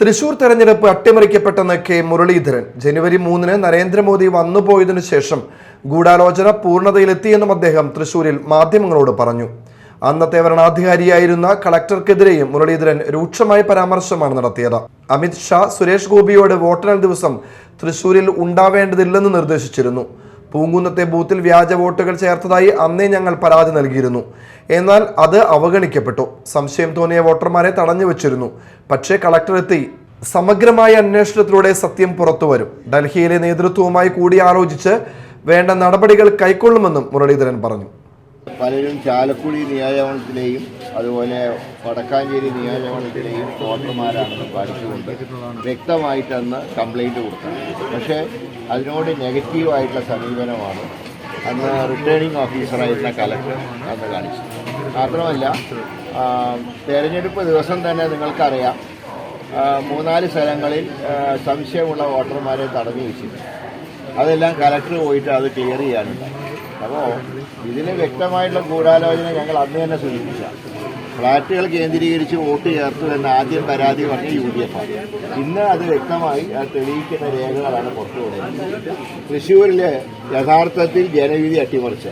തൃശൂർ തെരഞ്ഞെടുപ്പ് അട്ടിമറിക്കപ്പെട്ടെന്ന് കെ മുരളീധരൻ ജനുവരി മൂന്നിന് നരേന്ദ്രമോദി വന്നുപോയതിനു ശേഷം ഗൂഢാലോചന പൂർണതയിലെത്തിയെന്നും അദ്ദേഹം തൃശൂരിൽ മാധ്യമങ്ങളോട് പറഞ്ഞു. അന്നത്തെ ഭരണാധികാരിയായിരുന്ന കളക്ടർക്കെതിരെയും മുരളീധരൻ രൂക്ഷമായ പരാമർശമാണ് നടത്തിയത്. അമിത് ഷാ സുരേഷ് ഗോപിയോട് വോട്ടെണ്ണൽ ദിവസം തൃശൂരിൽ ഉണ്ടാവേണ്ടതില്ലെന്ന് നിർദ്ദേശിച്ചിരുന്നു. പൂങ്കുന്നത്തെ ബൂത്തിൽ വ്യാജ വോട്ടുകൾ ചേർത്തതായി അന്നേ ഞങ്ങൾ പരാതി നൽകിയിരുന്നു. എന്നാൽ അത് അവഗണിക്കപ്പെട്ടു. സംശയം തോന്നിയ വോട്ടർമാരെ തടഞ്ഞു വച്ചിരുന്നു. പക്ഷേ കളക്ടറെത്തി സമഗ്രമായ അന്വേഷണത്തിലൂടെ സത്യം പുറത്തുവരും. ഡൽഹിയിലെ നേതൃത്വവുമായി കൂടിയാലോചിച്ച് വേണ്ട നടപടികൾ കൈക്കൊള്ളുമെന്നും മുരളീധരൻ പറഞ്ഞു. പലരും ചാലക്കുടി നിയോജകമണ്ഡലത്തിലെയും അതുപോലെ വടക്കാഞ്ചേരി നിയോജകമണ്ഡലത്തിലെയും വോട്ടർമാരാണെന്ന് കാണിച്ചുകൊണ്ട് വ്യക്തമായിട്ടന്ന് കംപ്ലൈന്റ് കൊടുത്തത് പക്ഷേ അതിനോട് നെഗറ്റീവായിട്ടുള്ള സമീപനമാണ്. അന്ന് റിട്ടേണിംഗ് ഓഫീസറായിരുന്ന കലക്ടർ അന്ന് കാണിച്ചത്. മാത്രമല്ല തെരഞ്ഞെടുപ്പ് ദിവസം തന്നെ നിങ്ങൾക്കറിയാം മൂന്നാൽ സ്ഥലങ്ങളിൽ സംശയമുള്ള വോട്ടർമാരെ തടഞ്ഞു വെച്ചിരുന്നു. അതെല്ലാം കലക്ടർ പോയിട്ട് അത് ക്ലിയർ ചെയ്യാനുണ്ടായി. അപ്പോൾ ഇതിന് വ്യക്തമായിട്ടുള്ള ഗൂഢാലോചന ഞങ്ങൾ അന്ന് തന്നെ സൂചിപ്പിച്ച ഫ്ളാറ്റുകൾ കേന്ദ്രീകരിച്ച് വോട്ട് ചേർത്തു എന്ന് ആദ്യം പരാതി പറഞ്ഞ യു ഡി എഫ് ആണ്. ഇന്ന് അത് വ്യക്തമായി അത് തെളിയിക്കുന്ന രേഖകളാണ് പുറത്തുവിടുന്നത്. തൃശ്ശൂരിലെ യഥാർത്ഥത്തിൽ ജനവിധി അട്ടിമറിച്ച